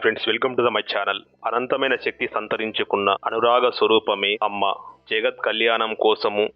Friends welcome to the my channel అనంతమైన శక్తి సంతరించుకున్న అనురాగ స్వరూపమే అమ్మ. జగత్ కళ్యాణం కోసము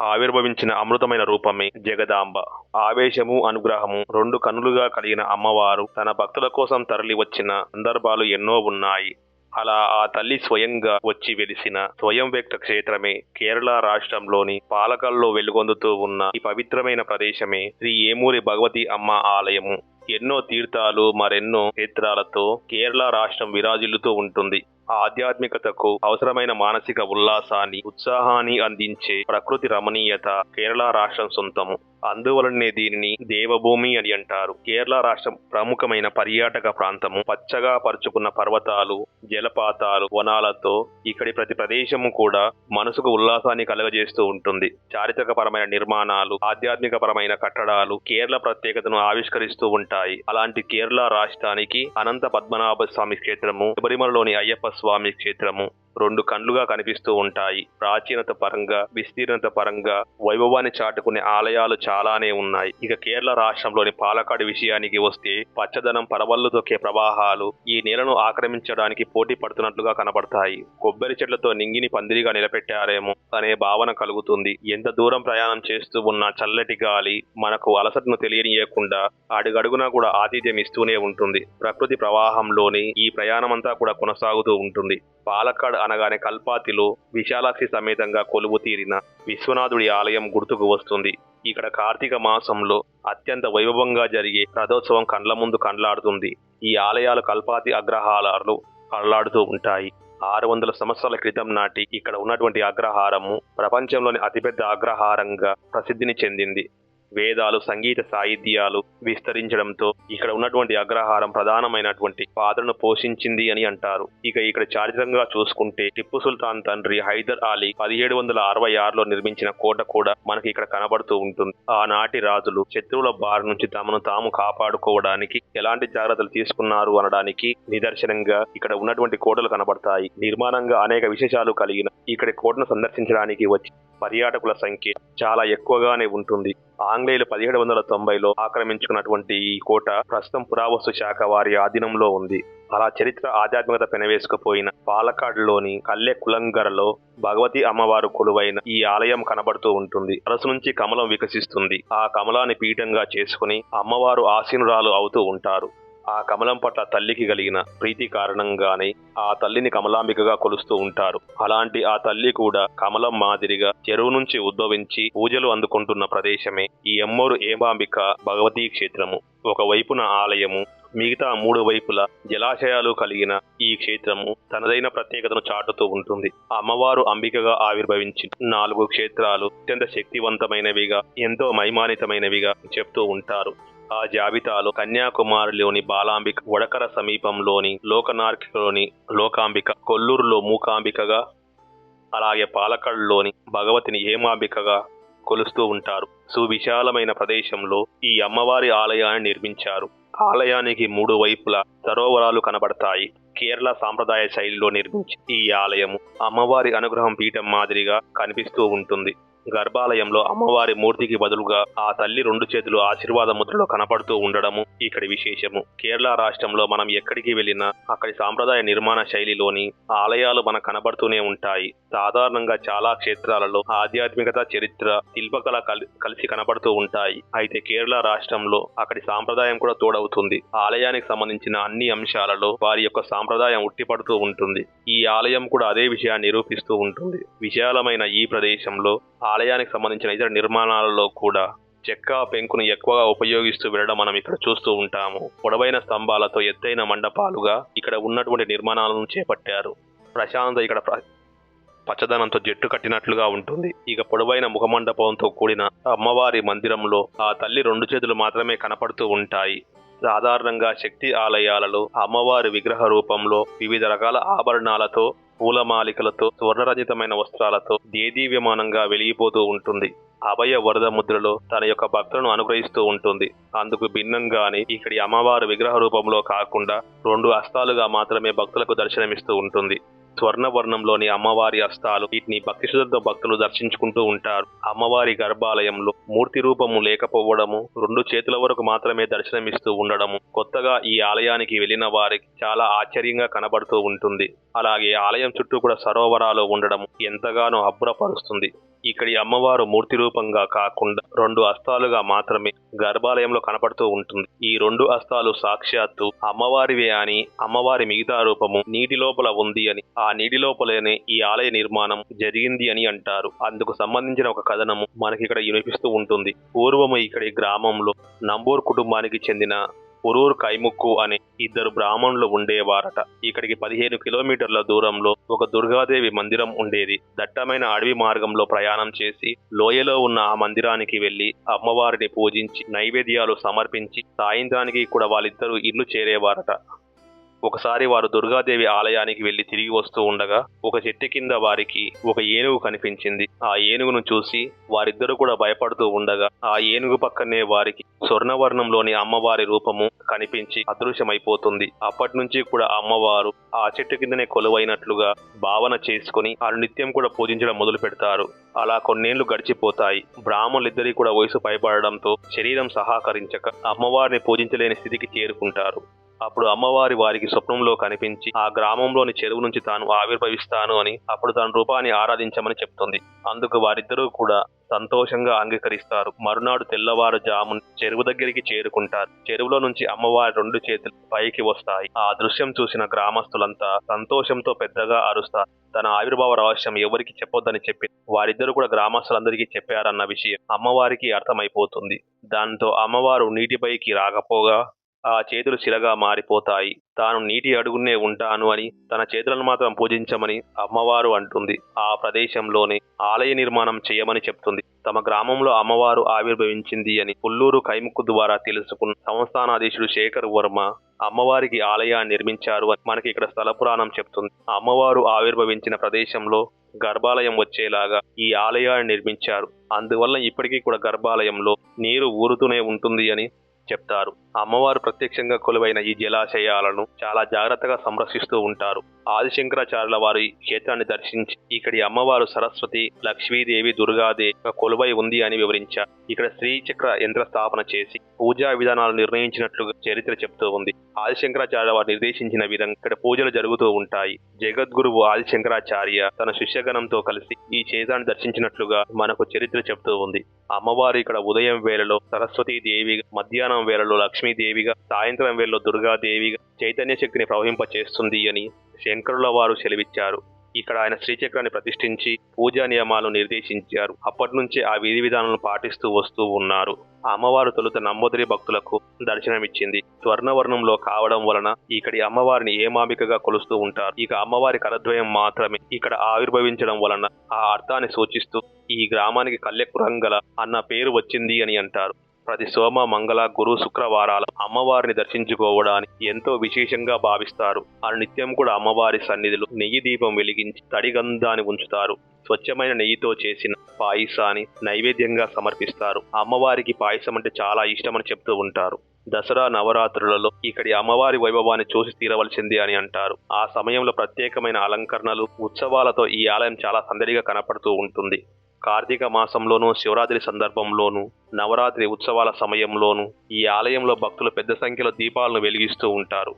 ఆవిర్భవించిన అమృతమైన రూపమే జగదాంబ. ఆవేశము అనుగ్రహము రెండు కనులుగా కలిగిన అమ్మవారు తన భక్తుల కోసం తరలి వచ్చిన సందర్భాలు ఎన్నో ఉన్నాయి. అలా ఆ తల్లి స్వయంగా వచ్చి వెలిసిన స్వయం వ్యక్త క్షేత్రమే కేరళ రాష్ట్రంలోని పాలకల్లో వెలుగొందుతూ ఉన్న ఈ పవిత్రమైన ప్రదేశమే శ్రీ ఏమూరి భగవతి అమ్మ ఆలయము. ఎన్నో తీర్థాలు మరెన్నో క్షేత్రాలతో కేరళ రాష్ట్రం విరాజిల్లుతూ ఉంటుంది. ఆధ్యాత్మికతకు అవసరమైన మానసిక ఉల్లాసాన్ని ఉత్సాహాన్ని అందించే ప్రకృతి రమణీయత కేరళ రాష్ట్రం సొంతము. అందువలనే దీనిని దేవభూమి అని అంటారు. కేరళ రాష్ట్రం ప్రముఖమైన పర్యాటక ప్రాంతము. పచ్చగా పరుచుకున్న పర్వతాలు జలపాతాలు వనాలతో ఇక్కడి ప్రతి ప్రదేశము కూడా మనసుకు ఉల్లాసాన్ని కలుగజేస్తూ ఉంటుంది. చారిత్రకపరమైన నిర్మాణాలు ఆధ్యాత్మిక పరమైన కట్టడాలు కేరళ ప్రత్యేకతను ఆవిష్కరిస్తూ ఉంటాయి. అలాంటి కేరళ రాష్ట్రానికి అనంత పద్మనాభ స్వామి క్షేత్రము శబరిమలలోని అయ్యప్ప స్వామి క్షేత్రము రెండు కండ్లుగా కనిపిస్తూ ఉంటాయి. ప్రాచీనత పరంగా విస్తీర్ణత పరంగా వైభవాన్ని చాటుకునే ఆలయాలు చాలానే ఉన్నాయి. ఇక కేరళ రాష్ట్రంలోని పాలకాడు విషయానికి వస్తే పచ్చదనం పరవళ్ళు తొక్కే ప్రవాహాలు ఈ నేలను ఆక్రమించడానికి పోటీ పడుతున్నట్లుగా కనబడతాయి. కొబ్బరి చెట్లతో నింగిని పందిరిగా నిలబెట్టారేమో అనే భావన కలుగుతుంది. ఎంత దూరం ప్రయాణం చేస్తూ ఉన్న చల్లటి గాలి మనకు అలసటను తెలియనియకుండా అడుగడుగునా కూడా ఆతిథ్యం ఇస్తూనే ఉంటుంది. ప్రకృతి ప్రవాహంలోని ఈ ప్రయాణమంతా కూడా కొనసాగుతూ ఉంటుంది. పాలక్కాడ్ అనగానే కల్పాతిలో విశాలాక్షి సమేతంగా కొలువు తీరిన విశ్వనాథుడి ఆలయం గుర్తుకు వస్తుంది. ఇక్కడ కార్తీక మాసంలో అత్యంత వైభవంగా జరిగే రథోత్సవం కండ్ల ముందు కండ్లాడుతుంది. ఈ ఆలయాలు కల్పాతి అగ్రహారాలు కళ్ళాడుతూ ఉంటాయి. ఆరు వందల సంవత్సరాల క్రితం నాటి ఇక్కడ ఉన్నటువంటి అగ్రహారము ప్రపంచంలోని అతిపెద్ద అగ్రహారంగా ప్రసిద్ధిని చెందింది. వేదాలు సంగీత సాహిత్యాలు విస్తరించడంతో ఇక్కడ ఉన్నటువంటి అగ్రహారం ప్రధానమైనటువంటి పాత్రను పోషించింది అని అంటారు. ఇక ఇక్కడ చారిత్రంగా చూసుకుంటే టిప్పు సుల్తాన్ తండ్రి హైదర్ అలీ పదిహేడు వందల అరవై ఆరులో నిర్మించిన కోట కూడా మనకి ఇక్కడ కనబడుతూ ఉంటుంది. ఆనాటి రాజులు శత్రువుల బారి నుంచి తమను తాము కాపాడుకోవడానికి ఎలాంటి జాగ్రత్తలు తీసుకున్నారు అనడానికి నిదర్శనంగా ఇక్కడ ఉన్నటువంటి కోటలు కనబడతాయి. నిర్మాణంగా అనేక విశేషాలు కలిగిన ఇక్కడ కోటను సందర్శించడానికి వచ్చి పర్యాటకుల సంఖ్య చాలా ఎక్కువగానే ఉంటుంది. ఆంగ్లేయులు పదిహేడు వందల తొంభైలో ఆక్రమించుకున్నటువంటి ఈ కోట ప్రస్తుతం పురావస్తు శాఖ వారి ఆధీనంలో ఉంది. అలా చరిత్ర ఆధ్యాత్మికత పెనవేసుకుపోయిన పాలకాడులోని కల్లె కులంగరలో భగవతి అమ్మవారు కొలువైన ఈ ఆలయం కనబడుతూ ఉంటుంది. అరసు నుంచి కమలం వికసిస్తుంది. ఆ కమలాన్ని పీఠంగా చేసుకుని అమ్మవారు ఆసీనురాలు అవుతూ ఉంటారు. ఆ కమలం పట్ల తల్లికి కలిగిన ప్రీతి కారణంగానే ఆ తల్లిని కమలాంబికగా కొలుస్తూ ఉంటారు. అలాంటి ఆ తల్లి కూడా కమలం మాదిరిగా చెరువు నుంచి ఉద్భవించి పూజలు అందుకుంటున్న ప్రదేశమే ఈ అమ్మోరు ఏమాంబిక భగవతీ క్షేత్రము. ఒక వైపున ఆలయము మిగతా మూడు వైపుల జలాశయాలు కలిగిన ఈ క్షేత్రము తనదైన ప్రత్యేకతను చాటుతూ ఉంటుంది. అమ్మవారు అంబికగా ఆవిర్భవించి నాలుగు క్షేత్రాలు అత్యంత శక్తివంతమైనవిగా ఎంతో మైమానితమైనవిగా చెప్తూ ఉంటారు. ఆ జాబితాలో కన్యాకుమారిలోని బాలాంబిక వడకర సమీపంలోని లోకనార్కిలోని లోకాంబిక కొల్లూరులో మూకాంబికగా అలాగే పాలకడ్లోని భగవతిని హేమాంబికగా కొలుస్తూ ఉంటారు. సువిశాలమైన ప్రదేశంలో ఈ అమ్మవారి ఆలయాన్ని నిర్మించారు. ఆలయానికి మూడు వైపులా సరోవరాలు కనబడతాయి. కేరళ సాంప్రదాయ శైలిలో నిర్మించి ఈ ఆలయము అమ్మవారి అనుగ్రహం పీఠం మాదిరిగా కనిపిస్తూ ఉంటుంది. గర్భాలయంలో అమ్మవారి మూర్తికి బదులుగా ఆ తల్లి రెండు చేతులు ఆశీర్వాద ముద్రలో కనపడుతూ ఉండడము ఇక్కడి విశేషము. కేరళ రాష్ట్రంలో మనం ఎక్కడికి వెళ్ళినా అక్కడి సాంప్రదాయ నిర్మాణ శైలిలోని ఆలయాలు మనకు కనబడుతూనే ఉంటాయి. సాధారణంగా చాలా క్షేత్రాలలో ఆధ్యాత్మికత చరిత్ర శిల్పకళ కలి- కలిసి కనబడుతూ ఉంటాయి. అయితే కేరళ రాష్ట్రంలో అక్కడి సాంప్రదాయం కూడా తోడవుతుంది. ఆలయానికి సంబంధించిన అన్ని అంశాలలో వారి యొక్క సాంప్రదాయం ఉట్టిపడుతూ ఉంటుంది. ఈ ఆలయం కూడా అదే విషయాన్ని నిరూపిస్తూ ఉంటుంది. విశాలమైన ఈ ప్రదేశంలో ఆలయానికి సంబంధించిన ఇతర నిర్మాణాలలో కూడా చెక్క పెంకును ఎక్కువగా ఉపయోగిస్తూ వెళ్ళడం మనం ఇక్కడ చూస్తూ ఉంటాము. పొడవైన స్తంభాలతో ఎత్తైన మండపాలుగా ఇక్కడ ఉన్నటువంటి నిర్మాణాలను చేపట్టారు. ప్రశాంత ఇక్కడ పచ్చదనంతో జట్టు కట్టినట్లుగా ఉంటుంది. ఇక పొడవైన ముఖమండపంతో కూడిన అమ్మవారి మందిరంలో ఆ తల్లి రెండు చేతులు మాత్రమే కనపడుతూ ఉంటాయి. సాధారణంగా శక్తి ఆలయాలలో అమ్మవారి విగ్రహ రూపంలో వివిధ రకాల ఆభరణాలతో పూలమాలికలతో స్వర్ణరచితమైన వస్త్రాలతో దేదీవ్యమానంగా వెలిగిపోతూ ఉంటుంది. అభయ వరద ముద్రలో తన యొక్క భక్తులను అనుగ్రహిస్తూ ఉంటుంది. అందుకు భిన్నంగానే ఇక్కడి అమ్మవారు విగ్రహ రూపంలో కాకుండా రెండు హస్తాలుగా మాత్రమే భక్తులకు దర్శనమిస్తూ ఉంటుంది. స్వర్ణవర్ణంలోని అమ్మవారి అస్తాలు వీటిని భక్తి శ్రద్ధతో భక్తులు దర్శించుకుంటూ ఉంటారు. అమ్మవారి గర్భాలయంలో మూర్తి రూపము లేకపోవడము రెండు చేతుల వరకు మాత్రమే దర్శనమిస్తూ ఉండడము కొత్తగా ఈ ఆలయానికి వెళ్ళిన వారికి చాలా ఆశ్చర్యంగా కనబడుతూ ఉంటుంది. అలాగే ఆలయం చుట్టూ కూడా సరోవరాలు ఉండడం ఎంతగానో అబ్బురపరుస్తుంది. ఇక్కడి అమ్మవారు మూర్తి రూపంగా కాకుండా రెండు అస్తాలుగా మాత్రమే గర్భాలయంలో కనపడుతూ ఉంటుంది. ఈ రెండు అస్తాలు సాక్షాత్తు అమ్మవారివే అని అమ్మవారి మిగతా రూపము నీటి లోపల ఉంది అని ఆ నీటి లోపలనే ఈ ఆలయ నిర్మాణం జరిగింది అని అంటారు. అందుకు సంబంధించిన ఒక కథనము మనకి ఇక్కడ వినిపిస్తూ ఉంటుంది. పూర్వము ఇక్కడి గ్రామంలో నంబూర్ కుటుంబానికి చెందిన పురూర్ కైముక్కు అనే ఇద్దరు బ్రాహ్మణులు ఉండేవారట. ఇక్కడికి పదిహేను కిలోమీటర్ల దూరంలో ఒక దుర్గాదేవి మందిరం ఉండేది. దట్టమైన అడవి మార్గంలో ప్రయాణం చేసి లోయలో ఉన్న ఆ మందిరానికి వెళ్ళి అమ్మవారిని పూజించి నైవేద్యాలు సమర్పించి సాయంత్రానికి కూడా వాళ్ళిద్దరూ ఇల్లు చేరేవారట. ఒకసారి వారు దుర్గాదేవి ఆలయానికి వెళ్ళి తిరిగి వస్తూ ఉండగా ఒక చెట్టు కింద వారికి ఒక ఏనుగు కనిపించింది. ఆ ఏనుగును చూసి వారిద్దరూ కూడా భయపడుతూ ఉండగా ఆ ఏనుగు పక్కనే వారికి స్వర్ణవర్ణంలోని అమ్మవారి రూపము కనిపించి అదృశ్యమైపోతుంది. అప్పటి నుంచి కూడా అమ్మవారు ఆ చెట్టు కిందనే కొలువైనట్లుగా భావన చేసుకుని ఆ నిత్యం కూడా పూజించడం మొదలు పెడతారు. అలా కొన్నేళ్ళు గడిచిపోతాయి. బ్రాహ్మణులిద్దరి కూడా వయసు పైపడడంతో శరీరం సహకరించక అమ్మవారిని పూజించలేని స్థితికి చేరుకుంటారు. అప్పుడు అమ్మవారి వారికి స్వప్నంలో కనిపించి ఆ గ్రామంలోని చెరువు నుంచి తాను ఆవిర్భవిస్తాను అని అప్పుడు తన రూపాన్ని ఆరాధించమని చెప్తుంది. అందుకు వారిద్దరూ కూడా సంతోషంగా అంగీకరిస్తారు. మరునాడు తెల్లవారుజాము చెరువు దగ్గరికి చేరుకుంటారు. చెరువులో నుంచి అమ్మవారి రెండు చేతులు పైకి వస్తాయి. ఆ దృశ్యం చూసిన గ్రామస్తులంతా సంతోషంతో పెద్దగా అరుస్తారు. తన ఆవిర్భావ రహస్యం ఎవరికి చెప్పొద్దని చెప్పి వారిద్దరు కూడా గ్రామస్తులందరికీ చెప్పారన్న విషయం అమ్మవారికి అర్థమైపోతుంది. దాంతో అమ్మవారు నీటిపైకి రాకపోగా ఆ చేతులు శిలగా మారిపోతాయి. తాను నీటి అడుగునే ఉంటాను అని తన చేతులను మాత్రం పూజించమని అమ్మవారు అంటుంది. ఆ ప్రదేశంలోనే ఆలయ నిర్మాణం చేయమని చెప్తుంది. తమ గ్రామంలో అమ్మవారు ఆవిర్భవించింది అని పుల్లూరు కైముక్కు ద్వారా తెలుసుకున్న సంస్థానాధీశుడు శేఖర్ వర్మ అమ్మవారికి ఆలయాన్ని నిర్మించారు అని మనకి ఇక్కడ స్థల పురాణం చెప్తుంది. అమ్మవారు ఆవిర్భవించిన ప్రదేశంలో గర్భాలయం వచ్చేలాగా ఈ ఆలయాన్ని నిర్మించారు. అందువల్ల ఇప్పటికీ కూడా గర్భాలయంలో నీరు ఊరుతూనే ఉంటుంది అని చెప్తారు. అమ్మవారు ప్రత్యక్షంగా కొలువైన ఈ జలాశయాలను చాలా జాగ్రత్తగా సంరక్షిస్తూ ఉంటారు. ఆదిశంకరాచార్యుల వారి క్షేత్రాన్ని దర్శించి ఇక్కడి అమ్మవారు సరస్వతి లక్ష్మీదేవి దుర్గాదేవి కొలువై ఉంది అని వివరించారు. ఇక్కడ శ్రీచక్ర యంత్ర స్థాపన చేసి పూజా విధానాలు నిర్ణయించినట్లుగా చరిత్ర చెబుతూ ఉంది. ఆదిశంకరాచార్య వారు నిర్దేశించిన విధంగా ఇక్కడ పూజలు జరుగుతూ ఉంటాయి. జగద్గురువు ఆదిశంకరాచార్య తన శిష్యగణంతో కలిసి ఈ చేదాన్ని దర్శించినట్లుగా మనకు చరిత్ర చెబుతూ ఉంది. అమ్మవారు ఇక్కడ ఉదయం వేళలో సరస్వతీ దేవిగా మధ్యాహ్నం వేళలో లక్ష్మీదేవిగా సాయంత్రం వేళలో దుర్గాదేవిగా చైతన్య శక్తిని ప్రవహింప చేస్తుంది అని శంకరుల వారు సెలవిచ్చారు. ఇక్కడ ఆయన శ్రీచక్రాన్ని ప్రతిష్ఠించి పూజా నియమాలు నిర్దేశించారు. అప్పటి నుంచి ఆ విధి విధానాలను పాటిస్తూ వస్తూ ఉన్నారు. అమ్మవారు తొలుత నమ్మోదరి భక్తులకు దర్శనమిచ్చింది. స్వర్ణవర్ణంలో కావడం వలన ఇక్కడి అమ్మవారిని ఏమామికగా కొలుస్తూ ఉంటారు? ఇక అమ్మవారి కరద్వయం మాత్రమే ఇక్కడ ఆవిర్భవించడం వలన ఆ అర్థాన్ని సూచిస్తూ ఈ గ్రామానికి కల్యపురంగల అన్న పేరు వచ్చింది అని అంటారు. ప్రతి సోమ మంగళ గురు శుక్రవారాల అమ్మవారిని దర్శించుకోవడానికి ఎంతో విశేషంగా భావిస్తారు. ఆ నిత్యం కూడా అమ్మవారి సన్నిధిలో నెయ్యి దీపం వెలిగించి తడిగంధాన్ని ఉంచుతారు. స్వచ్ఛమైన నెయ్యితో చేసిన పాయసాన్ని నైవేద్యంగా సమర్పిస్తారు. అమ్మవారికి పాయసం అంటే చాలా ఇష్టమని చెప్తూ ఉంటారు. దసరా నవరాత్రులలో ఇక్కడి అమ్మవారి వైభవాన్ని చూసి తీరవలసింది అని అంటారు. ఆ సమయంలో ప్రత్యేకమైన అలంకరణలు ఉత్సవాలతో ఈ ఆలయం చాలా సందడిగా కనపడుతూ ఉంటుంది. కార్తీక మాసంలోనూ శివరాత్రి సందర్భంలోనూ నవరాత్రి ఉత్సవాల సమయంలోనూ ఈ ఆలయంలో భక్తులు పెద్ద సంఖ్యలో దీపాలను వెలిగిస్తూ ఉంటారు.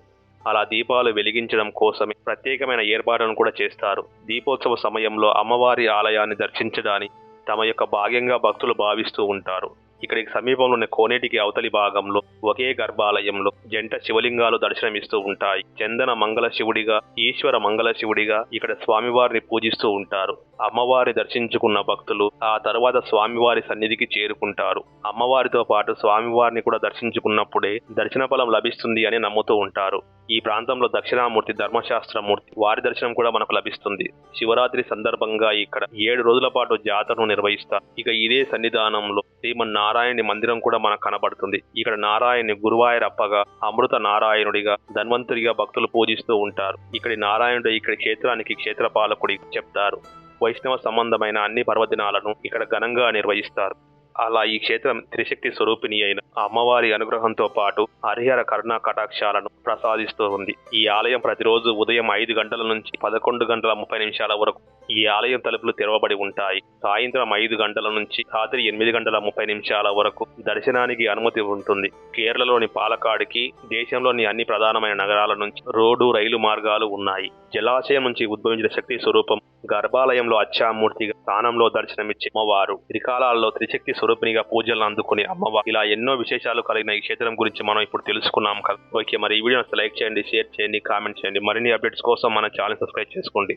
అలా దీపాలు వెలిగించడం కోసమే ప్రత్యేకమైన ఏర్పాట్లను కూడా చేస్తారు. దీపోత్సవ సమయంలో అమ్మవారి ఆలయాన్ని దర్శించడాన్ని తమ యొక్క భాగ్యంగా భక్తులు భావిస్తూ ఉంటారు. ఇక్కడికి సమీపంలోని కోనేటికి అవతలి భాగంలో ఒకే గర్భాలయంలో జంట శివలింగాలు దర్శనమిస్తూ ఉంటాయి. చందన మంగళ శివుడిగా ఈశ్వర మంగళ శివుడిగా ఇక్కడ స్వామివారిని పూజిస్తూ ఉంటారు. అమ్మవారి దర్శించుకున్న భక్తులు ఆ తర్వాత స్వామివారి సన్నిధికి చేరుకుంటారు. అమ్మవారితో పాటు స్వామివారిని కూడా దర్శించుకున్నప్పుడే దర్శన ఫలం లభిస్తుంది అని నమ్ముతూ ఉంటారు. ఈ ప్రాంతంలో దక్షిణామూర్తి ధర్మశాస్త్రమూర్తి వారి దర్శనం కూడా మనకు లభిస్తుంది. శివరాత్రి సందర్భంగా ఇక్కడ ఏడు రోజుల పాటు జాతరను నిర్వహిస్తారు. ఇక ఇదే సన్నిధానంలో శ్రీమన్ నారాయణి మందిరం కూడా మనకు కనబడుతుంది. ఇక్కడ నారాయణి గురువాయరప్పగా అమృత నారాయణుడిగా ధన్వంతుడిగా భక్తులు పూజిస్తూ ఉంటారు. ఇక్కడి నారాయణుడు ఇక్కడి క్షేత్రానికి క్షేత్రపాలకుడి చెప్తారు. వైష్ణవ సంబంధమైన అన్ని పర్వదినాలను ఇక్కడ ఘనంగా నిర్వహిస్తారు. అలా ఈ క్షేత్రం త్రిశక్తి స్వరూపిణి అయిన అమ్మవారి అనుగ్రహంతో పాటు హరిహర కరుణా కటాక్షాలను ప్రసాదిస్తూ ఉంది. ఈ ఆలయం ప్రతిరోజు ఉదయం ఐదు గంటల నుంచి పదకొండు గంటల ముప్పై నిమిషాల వరకు ఈ ఆలయం తలుపులు తెరవబడి ఉంటాయి. సాయంత్రం ఐదు గంటల నుంచి రాత్రి ఎనిమిది గంటల ముప్పై నిమిషాల వరకు దర్శనానికి అనుమతి ఉంటుంది. కేరళలోని పాలకాడుకి దేశంలోని అన్ని ప్రధానమైన నగరాల నుంచి రోడ్డు రైలు మార్గాలు ఉన్నాయి. జలాశయం నుంచి ఉద్భవించిన శక్తి స్వరూపం గర్భాలయంలో అచ్చామూర్తిగా స్థానంలో దర్శనమిచ్చే అమ్మవారు. త్రికాలాల్లో త్రిశక్తి స్వరూపినిగా పూజలను అందుకునే అమ్మవారు. ఇలా ఎన్నో విశేషాలు కలిగిన ఈ క్షేత్రం గురించి మనం ఇప్పుడు తెలుసుకున్నాం కదా. ఓకే మరి ఈ వీడియోని లైక్ చేయండి షేర్ చేయండి కామెంట్ చేయండి. మరిన్ని అప్డేట్స్ కోసం మన ఛానల్ సబ్స్క్రైబ్ చేసుకోండి.